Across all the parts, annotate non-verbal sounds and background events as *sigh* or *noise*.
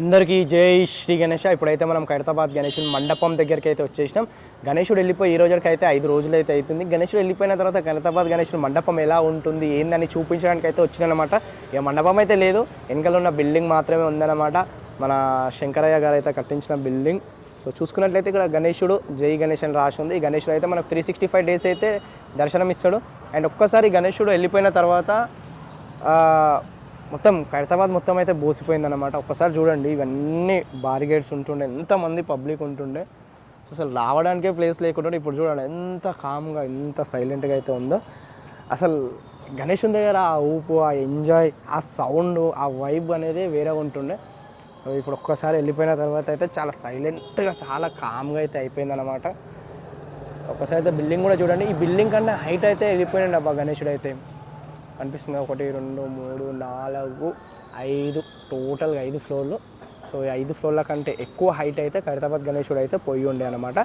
అందరికీ జై శ్రీ గణేష. ఇప్పుడైతే మనం ఖైరతాబాద్ గణేషుని మండపం దగ్గరికి అయితే వచ్చేసినాం. గణేషుడు వెళ్ళిపోయి ఈ రోజుకి అయితే ఐదు రోజులు అయితే అవుతుంది. గణేషుడు వెళ్ళిపోయిన తర్వాత ఖైరతాబాద్ గణేషుని మండపం ఎలా ఉంటుంది ఏందని చూపించడానికి అయితే వచ్చిందనమాట ఇక మండపం అయితే లేదు. వెనకాల ఉన్న బిల్డింగ్ మాత్రమే ఉందన్నమాట. మన శంకరయ్య గారు అయితే కట్టించిన బిల్డింగ్. సో చూసుకున్నట్లయితే ఇక్కడ గణేషుడు జై గణేష్ అని రాసి ఉంది. ఈ గణేషుడు అయితే మనకు త్రీ సిక్స్టీ ఫైవ్ డేస్ అయితే దర్శనం ఇస్తాడు అండ్ ఒక్కసారి గణేషుడు వెళ్ళిపోయిన తర్వాత మొత్తం ఖైరతాబాద్ మొత్తం అయితే బోసిపోయిందన్నమాట. ఒక్కసారి చూడండి ఇవన్నీ బారిగేట్స్ ఉంటుండే ఎంతమంది పబ్లిక్ ఉంటుండే. సో అసలు రావడానికే ప్లేస్ లేకుండా ఇప్పుడు చూడండి ఎంత కామ్గా ఎంత సైలెంట్గా అయితే ఉందో. అసలు గణేష్ దగ్గర ఆ ఊపు ఆ ఎంజాయ్ ఆ సౌండ్ ఆ వైబ్ అనేది వేరే ఉంటుండే. ఇప్పుడు ఒక్కసారి వెళ్ళిపోయిన తర్వాత అయితే చాలా సైలెంట్గా చాలా కామ్గా అయితే అయిపోయిందన్నమాట. ఒకసారి అయితే బిల్డింగ్ కూడా చూడండి. ఈ బిల్డింగ్ కన్నా హైట్ అయితే వెళ్ళిపోయింది అబ్బా గణేషుడు అయితే. కనిపిస్తుంది ఒకటి రెండు మూడు నాలుగు ఐదు టోటల్గా ఐదు ఫ్లోర్లు. సో ఈ ఐదు ఫ్లోర్ల కంటే ఎక్కువ హైట్ అయితే ఖైరతాబాద్ గణేశుడు అయితే పోయి ఉండే అనమాట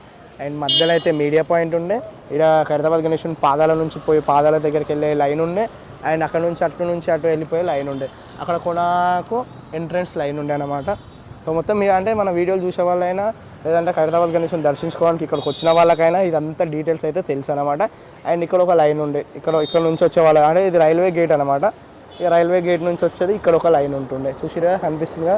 అండ్ మధ్యలో అయితే మీడియా పాయింట్ ఉండే. ఇక్కడ ఖైరతాబాద్ గణేశుని పాదాల నుంచి పోయి పాదాల దగ్గరికి వెళ్ళే లైన్ ఉండే. అండ్ అక్కడ నుంచి అటు నుంచి అటు వెళ్ళిపోయే లైన్ ఉండే. అక్కడ కొనాకు ఎంట్రన్స్ లైన్ ఉండే అనమాట సో మొత్తం మీ అంటే మన వీడియోలు చూసే వాళ్ళైనా లేదంటే ఖైరతాబాద్ గణేశుని దర్శించుకోవడానికి ఇక్కడికి వచ్చిన వాళ్ళకైనా ఇదంతా డీటెయిల్స్ అయితే తెలుసు అనమాట అండ్ ఇక్కడ ఒక లైన్ ఉండే ఇక్కడ ఇక్కడ నుంచి వచ్చే వాళ్ళ అంటే ఇది రైల్వే గేట్ అనమాట ఇక రైల్వే గేట్ నుంచి వచ్చేది ఇక్కడ ఒక లైన్ ఉంటుండే. చూసిరా కనిపిస్తుంది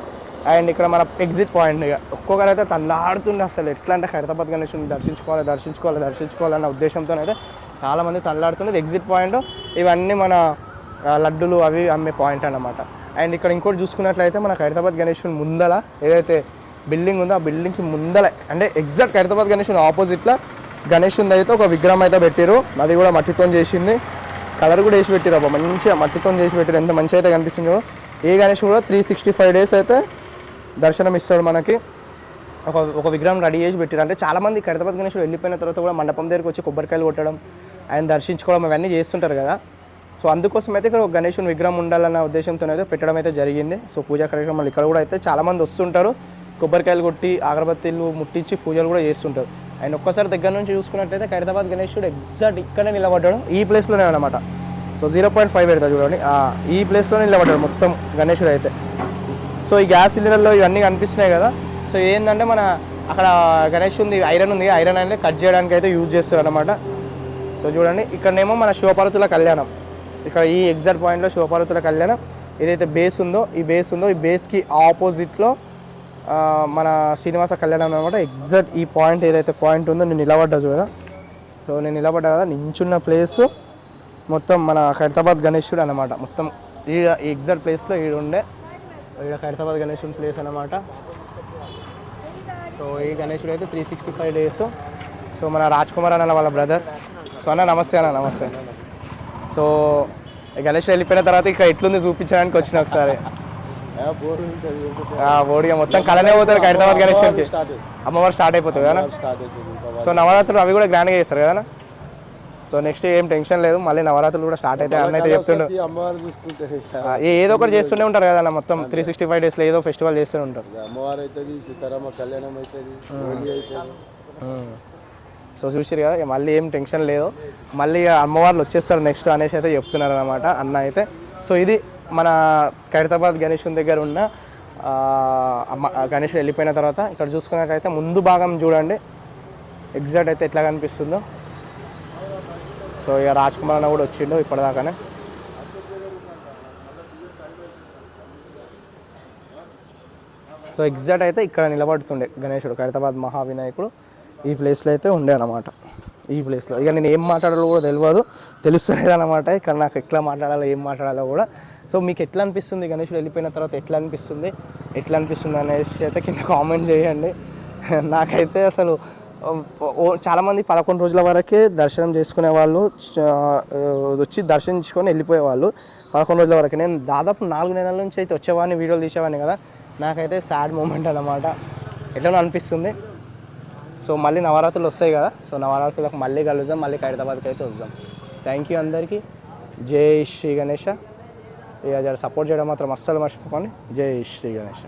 అండ్ ఇక్కడ మన ఎగ్జిట్ పాయింట్ ఇక ఒక్కొక్కరైతే తల్లాడుతుండే అసలు. ఎట్లా అంటే హైదరాబాద్ గణేశుని దర్శించుకోవాలి దర్శించుకోవాలి దర్శించుకోవాలన్న ఉద్దేశంతో అయితే చాలామంది తల్లాడుతున్నది ఎగ్జిట్ పాయింట్. ఇవన్నీ మన లడ్డులు అవి అమ్మే పాయింట్ అన్నమాట. అండ్ ఇక్కడ ఇంకోటి చూసుకున్నట్లయితే మన హైదరాబాద్ గణేశుని ముందల ఏదైతే బిల్డింగ్ ఉంది. ఆ బిల్డింగ్కి ముందలే అంటే ఎగ్జాక్ట్ హైదరాబాద్ గణేష్ ఆపోజిట్లో గణేశుని అయితే ఒక విగ్రహం అయితే పెట్టారు అది కూడా మట్టితో చేసింది. కలర్ కూడా వేసి పెట్టారు అబ్బా మంచిగా మట్టితో చేసి పెట్టారు ఎంత మంచిగా అయితే కనిపిస్తుందో ఏ గణేష్ కూడా త్రీ సిక్స్టీ ఫైవ్ డేస్ అయితే దర్శనం ఇస్తాడు మనకి. ఒక ఒక విగ్రహం రెడీ చేసి పెట్టారు అంటే చాలామంది కడతపతి గణేష్ వెళ్ళిపోయిన తర్వాత కూడా మండపం దగ్గరికి వచ్చి కొబ్బరికాయలు కొట్టడం ఆయన దర్శించుకోవడం అవన్నీ చేస్తుంటారు కదా. సో అందుకోసం అయితే ఇక్కడ ఒక గణేషుని విగ్రహం ఉండాలన్న ఉద్దేశంతో అయితే పెట్టడం అయితే జరిగింది. సో పూజా కార్యక్రమాలు ఇక్కడ కూడా అయితే చాలామంది వస్తుంటారు. కొబ్బరికాయలు కొట్టి అగరబత్తీలు ముట్టించి పూజలు కూడా చేస్తుంటారు. ఆయన ఒక్కసారి దగ్గర నుంచి చూసుకున్నట్టయితే ఖైరతాబాద్ గణేశుడు ఎగ్జాక్ట్ ఇక్కడే నిలబడ్డాడు. ఈ ప్లేస్లోనే అనమాట సో జీరో పాయింట్ ఫైవ్ పెడతాడు చూడండి. ఈ ప్లేస్లోనే నిలబడ్డాడు మొత్తం గణేశుడు అయితే. సో ఈ గ్యాస్ సిలిండర్లో ఇవన్నీ కనిపిస్తున్నాయి కదా. సో ఏంటంటే మన అక్కడ గణేష్ ఉంది ఐరన్ ఉంది. ఐరన్ అనేది కట్ చేయడానికి అయితే యూజ్ చేస్తారు అనమాట సో చూడండి ఇక్కడనేమో మన శివపార్వతుల కళ్యాణం. ఇక్కడ ఈ ఎగ్జాక్ట్ పాయింట్లో శివపార్వతుల కళ్యాణం. ఏదైతే బేస్ ఉందో ఈ బేస్ ఉందో ఈ బేస్కి ఆపోజిట్లో మన శ్రీనివాస కళ్యాణం అనమాట ఎగ్జాక్ట్ ఈ పాయింట్ ఏదైతే పాయింట్ ఉందో నేను నిలబడ్డా చూడదా సో నేను నిలబడ్డా కదా నించున్న ప్లేస్ మొత్తం మన ఖైరతాబాద్ గణేశుడు అనమాట మొత్తం ఈ ఈ ఎగ్జాక్ట్ ప్లేస్లో ఈడ ఉండే ఈడ ఖైరతాబాద్ గణేశుడి ప్లేస్ అనమాట సో ఈ గణేశుడు అయితే three sixty five days so మన రాజ్ కుమార్ అన్న వాళ్ళ బ్రదర్ సో అన్న నమస్తే అన్న నమస్తే. సో గణేష్ వెళ్ళిపోయిన తర్వాత ఇక్కడ ఎట్లుంది చూపించడానికి వచ్చిన ఒకసారి. బోడిగా మొత్తం కళనే పోతుంది ఖైరతాబాద్ గణేశుడికి అమ్మవారు స్టార్ట్ అయిపోతుంది కదా? సో నవరాత్రులు అవి కూడా గ్రాండ్గా చేస్తారు కదా? సో నెక్స్ట్ ఏం టెన్షన్ లేదు మళ్ళీ నవరాత్రులు కూడా స్టార్ట్ అయితే అన్న అయితే చెప్తుండు. ఏదో ఒకటి చేస్తూనే ఉంటారు కదా? మొత్తం త్రీ సిక్స్టీ ఫైవ్ డేస్లో ఏదో ఫెస్టివల్ చేస్తూనే ఉంటారు. ఇక అమ్మవారు అవుతుంది సీతారామ కళ్యాణం అవుతుంది హోలీ అవుతుంది సో చూసిరు కదా? మళ్ళీ ఏం టెన్షన్ లేదు. మళ్ళీ అమ్మవార్లు వచ్చేస్తారు నెక్స్ట్ అనేసి అయితే చెప్తున్నారు అనమాట అన్న అయితే. సో ఇది మన ఖైరతాబాద్ గణేశుని దగ్గర ఉన్న గణేష్ అమ్మ వెళ్ళిపోయిన తర్వాత ఇక్కడ చూసుకున్నట్లయితే ముందు భాగం చూడండి. ఎగ్జాక్ట్ అయితే ఎట్లా కనిపిస్తుందో. సో ఇక రాజ్ కుమార్ అన్న కూడా వచ్చిండు ఇప్పటిదాకానే. సో ఎగ్జాక్ట్ అయితే ఇక్కడ నిలబడుతుండే గణేశుడు ఖైరతాబాద్ మహావినాయకుడు. ఈ ప్లేస్లో అయితే ఉండే అన్నమాట. ఈ ప్లేస్లో ఇక నేను ఏం మాట్లాడాలో కూడా తెలియదు తెలుస్తలేదు అనమాట ఇక్కడ నాకు ఎట్లా మాట్లాడాలో ఏం మాట్లాడాలో కూడా. సో మీకు ఎట్లా అనిపిస్తుంది? గణేషుడు వెళ్ళిపోయిన తర్వాత ఎట్లా అనిపిస్తుంది? ఎట్లా అనిపిస్తుంది అనేసి అయితే కింద కామెంట్ చేయండి. *laughs* నాకైతే అసలు చాలామంది పదకొండు రోజుల వరకే దర్శనం చేసుకునే వాళ్ళు వచ్చి దర్శించుకొని వెళ్ళిపోయేవాళ్ళు. పదకొండు రోజుల వరకు. నేను దాదాపు నాలుగు నెలల నుంచి అయితే వచ్చేవాడిని వీడియోలు తీసేవాడిని కదా. నాకైతే సాడ్ మూమెంట్ అన్నమాట. ఎట్లనో అనిపిస్తుంది. సో మళ్ళీ నవరాత్రులు వస్తాయి కదా సో నవరాత్రులకు మళ్ళీ కలుద్దాం మళ్ళీ హైదరాబాద్కి అయితే వద్దాం. థ్యాంక్ యూ అందరికీ. జై శ్రీ గణేష. ఇక జర సపోర్ట్ చేయడం మాత్రం అస్సలు మర్చిపోకండి. జై శ్రీ గణేష.